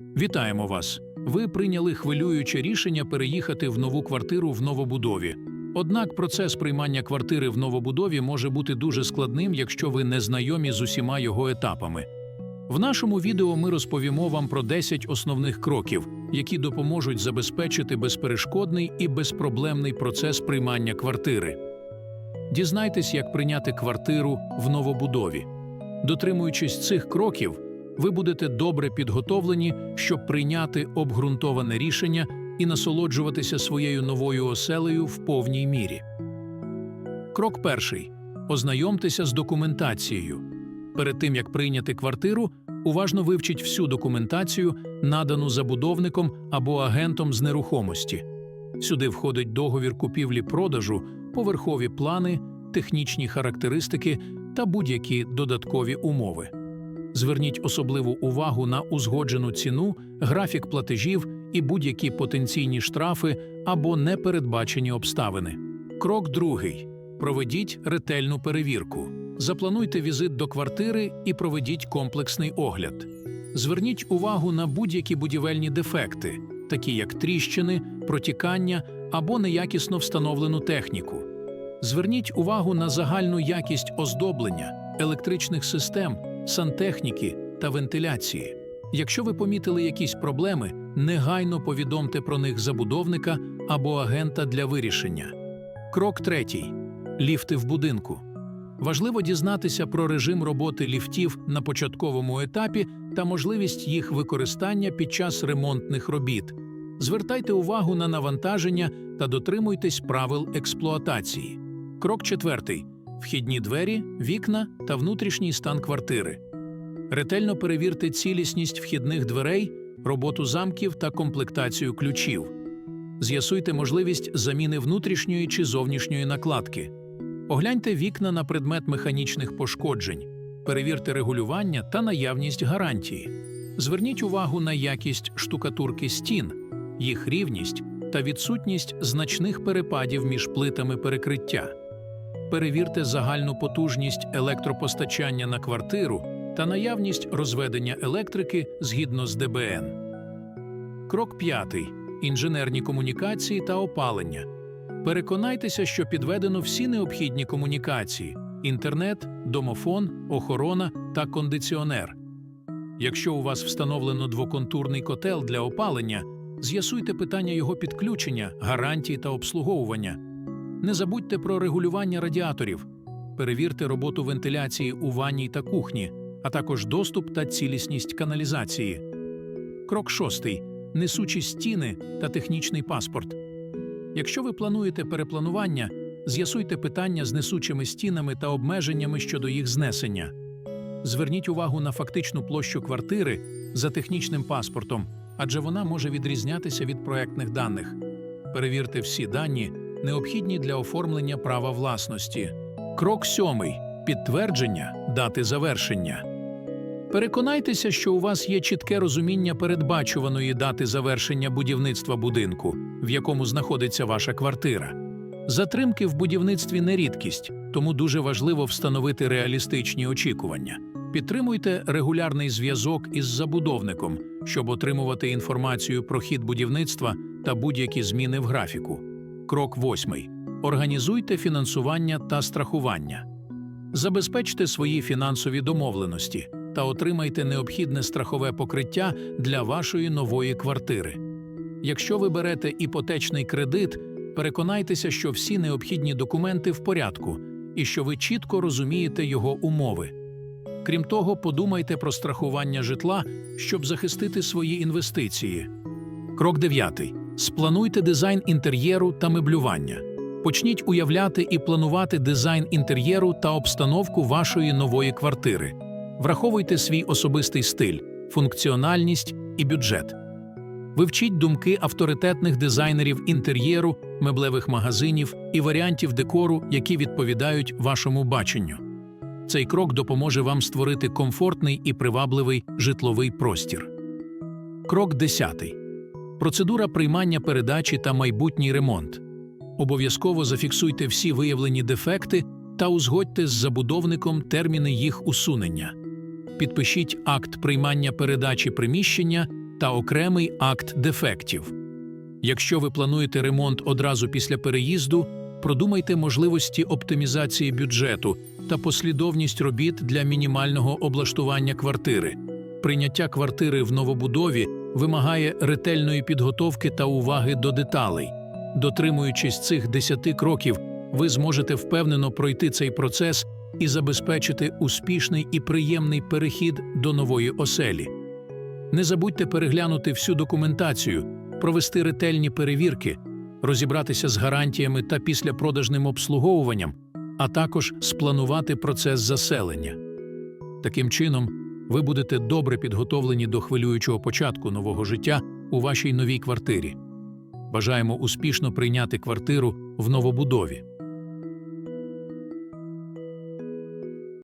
Вітаємо вас! Ви прийняли хвилююче рішення переїхати в нову квартиру в новобудові. Однак процес приймання квартири в новобудові може бути дуже складним, якщо ви не знайомі з усіма його етапами. В нашому відео ми розповімо вам про 10 основних кроків, які допоможуть забезпечити безперешкодний і безпроблемний процес приймання квартири. Дізнайтесь, як прийняти квартиру в новобудові. Дотримуючись цих кроків, ви будете добре підготовлені, щоб прийняти обґрунтоване рішення і насолоджуватися своєю новою оселею в повній мірі. Крок перший: ознайомтеся з документацією. Перед тим як прийняти квартиру, уважно вивчіть всю документацію, надану забудовником або агентом з нерухомості. Сюди входить договір купівлі-продажу, поверхові плани, технічні характеристики та будь-які додаткові умови. Зверніть особливу увагу на узгоджену ціну, графік платежів і будь-які потенційні штрафи або непередбачені обставини. Крок другий: проведіть ретельну перевірку. Заплануйте візит до квартири і проведіть комплексний огляд. Зверніть увагу на будь-які будівельні дефекти, такі як тріщини, протікання або неякісно встановлену техніку. Зверніть увагу на загальну якість оздоблення, електричних систем, сантехніки та вентиляції. Якщо ви помітили якісь проблеми, негайно повідомте про них забудовника або агента для вирішення. Крок третій: ліфти в будинку. Важливо дізнатися про режим роботи ліфтів на початковому етапі та можливість їх використання під час ремонтних робіт. Звертайте увагу на навантаження та дотримуйтесь правил експлуатації. Крок четвертий: вхідні двері, вікна та внутрішній стан квартири. Ретельно перевірте цілісність вхідних дверей, роботу замків та комплектацію ключів. З'ясуйте можливість заміни внутрішньої чи зовнішньої накладки. Огляньте вікна на предмет механічних пошкоджень, перевірте регулювання та наявність гарантії. Зверніть увагу на якість штукатурки стін, їх рівність та відсутність значних перепадів між плитами перекриття. Перевірте загальну потужність електропостачання на квартиру та наявність розведення електрики згідно з ДБН. Крок п'ятий: інженерні комунікації та опалення. Переконайтеся, що підведено всі необхідні комунікації: інтернет, домофон, охорона та кондиціонер. Якщо у вас встановлено двоконтурний котел для опалення, з'ясуйте питання його підключення, гарантії та обслуговування. Не забудьте про регулювання радіаторів, перевірте роботу вентиляції у ванній та кухні, а також доступ та цілісність каналізації. Крок шостий: несучі стіни та технічний паспорт. Якщо ви плануєте перепланування, з'ясуйте питання з несучими стінами та обмеженнями щодо їх знесення. Зверніть увагу на фактичну площу квартири за технічним паспортом, адже вона може відрізнятися від проектних даних. Перевірте всі дані, необхідні для оформлення права власності. Крок сьомий підтвердження дати завершення. Переконайтеся, що у вас є чітке розуміння передбачуваної дати завершення будівництва будинку, в якому знаходиться ваша квартира. Затримки в будівництві не рідкість, тому дуже важливо встановити реалістичні очікування. Підтримуйте регулярний зв'язок із забудовником, щоб отримувати інформацію про хід будівництва та будь-які зміни в графіку. Крок восьмий. Організуйте фінансування та страхування. Забезпечте свої фінансові домовленості та отримайте необхідне страхове покриття для вашої нової квартири. Якщо ви берете іпотечний кредит, переконайтеся, що всі необхідні документи в порядку і що ви чітко розумієте його умови. Крім того, подумайте про страхування житла, щоб захистити свої інвестиції. Крок 9. Сплануйте дизайн інтер'єру та меблювання. Почніть уявляти і планувати дизайн інтер'єру та обстановку вашої нової квартири. Враховуйте свій особистий стиль, функціональність і бюджет. Вивчіть думки авторитетних дизайнерів інтер'єру, меблевих магазинів і варіантів декору, які відповідають вашому баченню. Цей крок допоможе вам створити комфортний і привабливий житловий простір. Крок 10. Процедура приймання передачі та майбутній ремонт. Обов'язково зафіксуйте всі виявлені дефекти та узгодьте з забудовником терміни їх усунення. Підпишіть акт приймання передачі приміщення та окремий акт дефектів. Якщо ви плануєте ремонт одразу після переїзду, продумайте можливості оптимізації бюджету та послідовність робіт для мінімального облаштування квартири. Прийняття квартири в новобудові вимагає ретельної підготовки та уваги до деталей. Дотримуючись цих 10 кроків, ви зможете впевнено пройти цей процес і забезпечити успішний і приємний перехід до нової оселі. Не забудьте переглянути всю документацію, провести ретельні перевірки, розібратися з гарантіями та післяпродажним обслуговуванням, а також спланувати процес заселення. Таким чином, ви будете добре підготовлені до хвилюючого початку нового життя у вашій новій квартирі. Бажаємо успішно прийняти квартиру в новобудові.